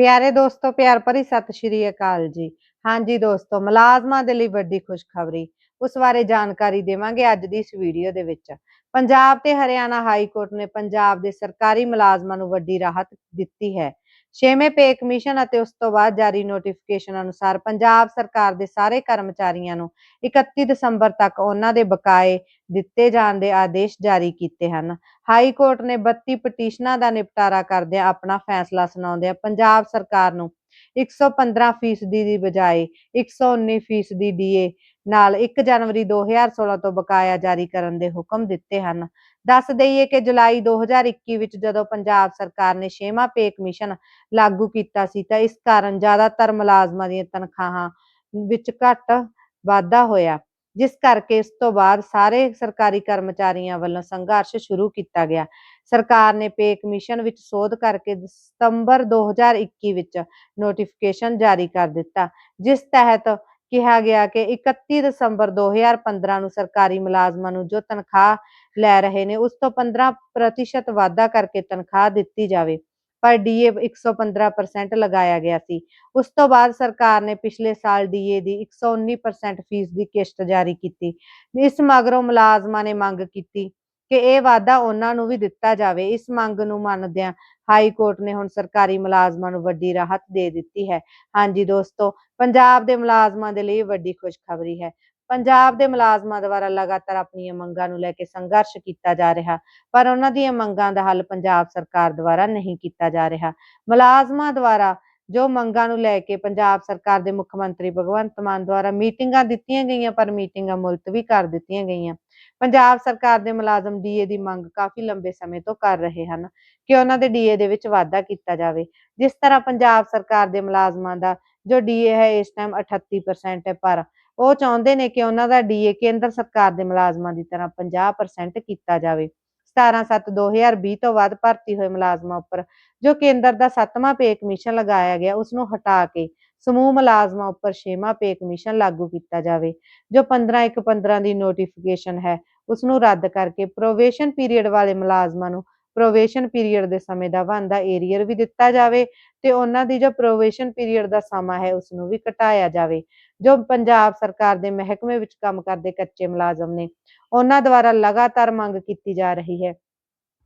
ਪਿਆਰੇ ਦੋਸਤੋ, ਪਿਆਰ ਭਰੀ ਸਤਿ ਸ਼੍ਰੀ ਅਕਾਲ ਜੀ। ਹਾਂਜੀ ਦੋਸਤੋ, ਮੁਲਾਜ਼ਮਾਂ ਦੇ ਲਈ ਵੱਡੀ ਖੁਸ਼ਖਬਰੀ। ਉਸ ਬਾਰੇ ਜਾਣਕਾਰੀ ਦੇਵਾਂਗੇ ਅੱਜ ਦੀ ਇਸ ਵੀਡੀਓ ਦੇ ਵਿੱਚ। ਪੰਜਾਬ ਤੇ ਹਰਿਆਣਾ ਹਾਈ ਕੋਰਟ ਨੇ ਪੰਜਾਬ ਦੇ ਸਰਕਾਰੀ ਮੁਲਾਜ਼ਮਾਂ ਨੂੰ ਵੱਡੀ ਰਾਹਤ ਦਿੱਤੀ ਹੈ। ਛੇਵੇਂ ਪੇ ਕਮਿਸ਼ਨ ਅਤੇ ਉਸ ਤੋਂ ਬਾਅਦ ਜਾਰੀ ਨੋਟੀਫਿਕੇਸ਼ਨ ਅਨੁਸਾਰ ਪੰਜਾਬ ਸਰਕਾਰ ਦੇ ਸਾਰੇ ਕਰਮਚਾਰੀਆਂ ਨੂੰ 31 ਦਸੰਬਰ ਤੱਕ ਉਹਨਾਂ ਦੇ ਬਕਾਏ ਦਿੱਤੇ ਜਾਣ ਦੇ ਆਦੇਸ਼ ਜਾਰੀ ਕੀਤੇ ਹਨ। ਹਾਈ ਕੋਰਟ ਨੇ 32 ਪਟੀਸ਼ਨਾਂ ਦਾ ਨਿਪਟਾਰਾ ਕਰਦਿਆਂ ਆਪਣਾ ਫੈਸਲਾ ਸੁਣਾਉਂਦਿਆਂ ਪੰਜਾਬ ਸਰਕਾਰ ਨੂੰ 115 ਫੀਸਦੀ ਦੀ ਬਜਾਏ 119 ਫੀਸਦੀ ਡੀਏ ਨਾਲ 1 ਜਨਵਰੀ 2016 ਤੋਂ ਬਕਾਇਆ ਜਾਰੀ ਕਰਨ ਦੇ ਹੁਕਮ ਦਿੱਤੇ ਹਨ। ਦੱਸ ਦਈਏ ਕਿ ਜੁਲਾਈ 2021 ਵਿੱਚ ਜਦੋਂ ਪੰਜਾਬ ਸਰਕਾਰ ਨੇ ਛੇਵਾਂ ਪੇ ਕਮਿਸ਼ਨ ਲਾਗੂ ਕੀਤਾ ਸੀ ਤਾਂ ਇਸ ਕਾਰਨ ਜ਼ਿਆਦਾਤਰ ਮੁਲਾਜ਼ਮਾਂ ਦੀਆਂ ਤਨਖਾਹਾਂ ਵਿੱਚ ਘੱਟ ਵਾਧਾ ਹੋਇਆ, ਜਿਸ ਕਰਕੇ ਇਸ ਤੋਂ ਬਾਅਦ ਸਾਰੇ ਸਰਕਾਰੀ ਕਰਮਚਾਰੀਆਂ ਵੱਲੋਂ ਸੰਘਰਸ਼ ਸ਼ੁਰੂ ਕੀਤਾ ਗਿਆ। ਸਰਕਾਰ ਨੇ ਪੇ ਕਮਿਸ਼ਨ ਵਿੱਚ ਸੋਧ ਕਰਕੇ ਸਤੰਬਰ 2021 ਵਿੱਚ ਨੋਟੀਫਿਕੇਸ਼ਨ ਜਾਰੀ ਕਰ ਦਿੱਤਾ, ਜਿਸ ਤਹਿਤ ਕਿਹਾ ਗਿਆ ਕਿ 31 ਦਸੰਬਰ 2015 ਨੂੰ ਸਰਕਾਰੀ ਮੁਲਾਜ਼ਮਾਂ ਨੂੰ ਜੋ ਤਨਖਾਹ ਲੈ ਰਹੇ ਨੇ, ਉਸ ਤੋਂ 15% ਵਾਧਾ ਕਰਕੇ ਤਨਖਾਹ ਦਿੱਤੀ ਜਾਵੇ। ਪਰ ਡੀਏ 115% ਲਗਾਇਆ ਗਿਆ ਸੀ। ਉਸ ਤੋਂ ਬਾਅਦ ਸਰਕਾਰ ਨੇ ਪਿਛਲੇ ਸਾਲ ਡੀਏ ਦੀ 119% ਫੀਸ ਦੀ ਕਿਸ਼ਤ ਜਾਰੀ ਕੀਤੀ। ਇਸ ਮਗਰੋਂ ਮੁਲਾਜ਼ਮਾਂ ਨੇ ਮੰਗ ਕੀਤੀ ਕਿ ਇਹ ਵਾਅਦਾ ਉਹਨਾਂ ਨੂੰ ਵੀ ਦਿੱਤਾ ਜਾਵੇ। ਇਸ ਮੰਗ ਨੂੰ ਮੰਨਦਿਆਂ ਹਾਈ ਕੋਰਟ ਨੇ ਹੁਣ ਸਰਕਾਰੀ ਮੁਲਾਜ਼ਮਾਂ ਨੂੰ ਵੱਡੀ ਰਾਹਤ ਦੇ ਦਿੱਤੀ ਹੈ। ਹਾਂਜੀ ਦੋਸਤੋ, ਪੰਜਾਬ ਦੇ ਮੁਲਾਜ਼ਮਾਂ ਦੇ ਲਈ ਵੱਡੀ ਖੁਸ਼ਖਬਰੀ ਹੈ। ਪੰਜਾਬ ਦੇ ਮੁਲਾਜ਼ਮਾਂ ਦੁਆਰਾ ਲਗਾਤਾਰ ਆਪਣੀਆਂ ਮੰਗਾਂ ਨੂੰ ਲੈ ਕੇ ਸੰਘਰਸ਼ ਕੀਤਾ ਜਾ ਰਿਹਾ, ਪਰ ਉਹਨਾਂ ਦੀਆਂ ਮੰਗਾਂ ਦਾ ਹੱਲ ਪੰਜਾਬ ਸਰਕਾਰ ਦੁਆਰਾ ਨਹੀਂ ਕੀਤਾ ਜਾ ਰਿਹਾ। ਮੁਲਾਜ਼ਮਾਂ ਦੁਆਰਾ ਜੋ ਮੰਗਾਂ ਨੂੰ ਲੈ ਕੇ ਪੰਜਾਬ ਸਰਕਾਰ ਦੇ ਮੁੱਖ ਮੰਤਰੀ ਭਗਵੰਤ ਮਾਨ ਦੁਆਰਾ ਮੀਟਿੰਗਾਂ ਦਿੱਤੀਆਂ ਗਈਆਂ, ਪਰ ਮੀਟਿੰਗਾਂ ਮੁਲਤਵੀ ਕਰ ਦਿੱਤੀਆਂ ਗਈਆਂ। ਪੰਜਾਬ ਸਰਕਾਰ ਦੇ ਮੁਲਾਜ਼ਮ ਡੀਏ ਦੀ ਮੰਗ ਕਾਫੀ ਲੰਬੇ ਸਮੇਂ ਤੋਂ ਕਰ ਰਹੇ ਹਨ ਕਿ ਉਹਨਾਂ ਦੇ ਡੀਏ ਦੇ ਵਿੱਚ ਵਾਧਾ ਕੀਤਾ ਜਾਵੇ। ਜਿਸ ਤਰ੍ਹਾਂ ਪੰਜਾਬ ਸਰਕਾਰ ਦੇ ਮੁਲਾਜ਼ਮਾਂ ਦਾ ਜੋ ਡੀਏ ਹੈ ਇਸ ਟਾਈਮ 38% ਹੈ, ਪਰ ਉਹ ਚਾਹੁੰਦੇ ਨੇ ਕਿ ਉਹਨਾਂ ਦਾ ਡੀਏ ਕੇਂਦਰ ਸਰਕਾਰ ਦੇ ਮੁਲਾਜ਼ਮਾਂ ਦੀ ਤਰ੍ਹਾਂ 50% ਕੀਤਾ ਜਾਵੇ। 17/7/2020 ਤੋਂ ਬਾਅਦ ਭਰਤੀ ਹੋਏ ਮੁਲਾਜ਼ਮਾਂ ਉੱਪਰ, ਜੋ ਕੇਂਦਰ ਦਾ ਸੱਤਵਾਂ ਪੇ ਕਮਿਸ਼ਨ ਲਗਾਇਆ ਗਿਆ ਉਸ ਨੂੰ ਹਟਾ ਕੇ ਸਮੂਹ ਮੁਲਾਜ਼ਮਾਂ ਉੱਪਰ ਛੇਵਾਂ ਪੇ ਕਮਿਸ਼ਨ ਲਾਗੂ ਕੀਤਾ ਜਾਵੇ, ਜੋ 15/1/15 ਦੀ ਨੋਟੀਫਿਕੇਸ਼ਨ ਹੈ ਉਸ ਨੂੰ ਰੱਦ ਕਰਕੇ ਪ੍ਰੋਵੇਸ਼ਨ ਪੀਰੀਅਡ ਵਾਲੇ ਮੁਲਾਜ਼ਮਾਂ ਨੂੰ ਪ੍ਰੋਵੇਸ਼ਨ ਪੀਰੀਅਡ ਦੇ ਸਮੇਂ ਦਾ ਬਣਦਾ ਏਰੀਅਰ ਵੀ ਦਿੱਤਾ ਜਾਵੇ ਤੇ ਉਹਨਾਂ ਦੀ ਜੋ ਪ੍ਰੋਵੇਸ਼ਨ ਪੀਰੀਅਡ ਦਾ ਸਮਾਂ ਹੈ ਉਸ ਨੂੰ ਵੀ ਘਟਾਇਆ ਜਾਵੇ। ਜੋ ਪੰਜਾਬ ਸਰਕਾਰ ਦੇ ਮਹਿਕਮੇ ਵਿੱਚ ਕੰਮ ਕਰਦੇ ਕੱਚੇ ਮੁਲਾਜ਼ਮ ਨੇ, ਉਹਨਾਂ ਦੁਆਰਾ ਲਗਾਤਾਰ ਮੰਗ ਕੀਤੀ ਜਾ ਰਹੀ ਹੈ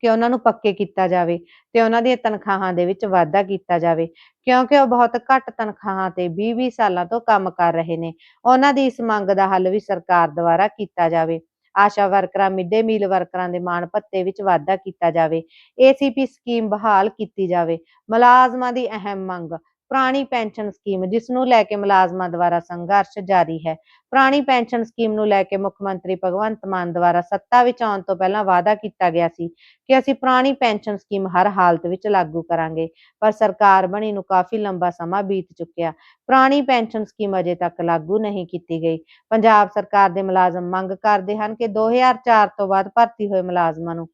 ਕਿ ਉਹਨਾਂ ਨੂੰ ਪੱਕੇ ਕੀਤਾ ਜਾਵੇ ਤੇ ਉਹਨਾਂ ਦੀਆਂ ਤਨਖਾਹਾਂ ਦੇ ਵਿੱਚ ਵਾਧਾ ਕੀਤਾ ਜਾਵੇ, ਕਿਉਂਕਿ ਉਹ ਬਹੁਤ ਘੱਟ ਤਨਖਾਹਾਂ ਤੇ 20-20 ਸਾਲਾਂ ਤੋਂ ਕੰਮ ਕਰ ਰਹੇ ਨੇ। ਉਹਨਾਂ ਦੀ ਇਸ ਮੰਗ ਦਾ ਹੱਲ ਵੀ ਸਰਕਾਰ ਦੁਆਰਾ ਕੀਤਾ ਜਾਵੇ। ਆਸ਼ਾ ਵਰਕਰਾਂ, ਮਿੱਡੇ ਮੀਲ ਵਰਕਰਾਂ ਦੇ ਮਾਣ ਭੱਤੇ ਵਿੱਚ ਵਾਧਾ ਕੀਤਾ ਜਾਵੇ। ਏਸੀਪੀ ਸਕੀਮ ਬਹਾਲ ਕੀਤੀ ਜਾਵੇ। ਮੁਲਾਜ਼ਮਾਂ ਦੀ ਅਹਿਮ ਮੰਗ ਪੁਰਾਣੀ ਪੈਨਸ਼ਨ ਸਕੀਮ, ਜਿਸ ਨੂੰ ਲੈ ਕੇ ਮੁਲਾਜ਼ਮਾਂ ਦੁਆਰਾ ਸੰਘਰਸ਼ ਜਾਰੀ ਹੈ। ਪੁਰਾਣੀ ਪੈਨਸ਼ਨ ਸਕੀਮ ਨੂੰ ਲੈ ਕੇ ਮੁੱਖ ਮੰਤਰੀ ਭਗਵੰਤ ਮਾਨ ਦੁਆਰਾ ਸੱਤਾ ਵਿੱਚ ਆਉਣ ਤੋਂ ਪਹਿਲਾਂ ਵਾਅਦਾ ਕੀਤਾ ਗਿਆ ਸੀ ਕਿ ਅਸੀਂ ਪੁਰਾਣੀ ਪੈਨਸ਼ਨ ਸਕੀਮ ਹਰ ਹਾਲਤ ਵਿੱਚ ਲਾਗੂ ਕਰਾਂਗੇ, ਪਰ ਸਰਕਾਰ ਬਣੀ ਨੂੰ ਕਾਫੀ ਲੰਬਾ ਸਮਾਂ ਬੀਤ ਚੁੱਕਿਆ। ਪੁਰਾਣੀ ਪੈਨਸ਼ਨ ਸਕੀਮ ਅਜੇ ਤੱਕ ਲਾਗੂ ਨਹੀਂ ਕੀਤੀ ਗਈ। ਪੰਜਾਬ ਸਰਕਾਰ ਦੇ ਮੁਲਾਜ਼ਮ ਮੰਗ ਕਰਦੇ ਹਨ ਕਿ 2004 ਤੋਂ ਬਾਅਦ ਭਰਤੀ ਹੋਏ ਮੁਲਾਜ਼ਮਾਂ ਨੂੰ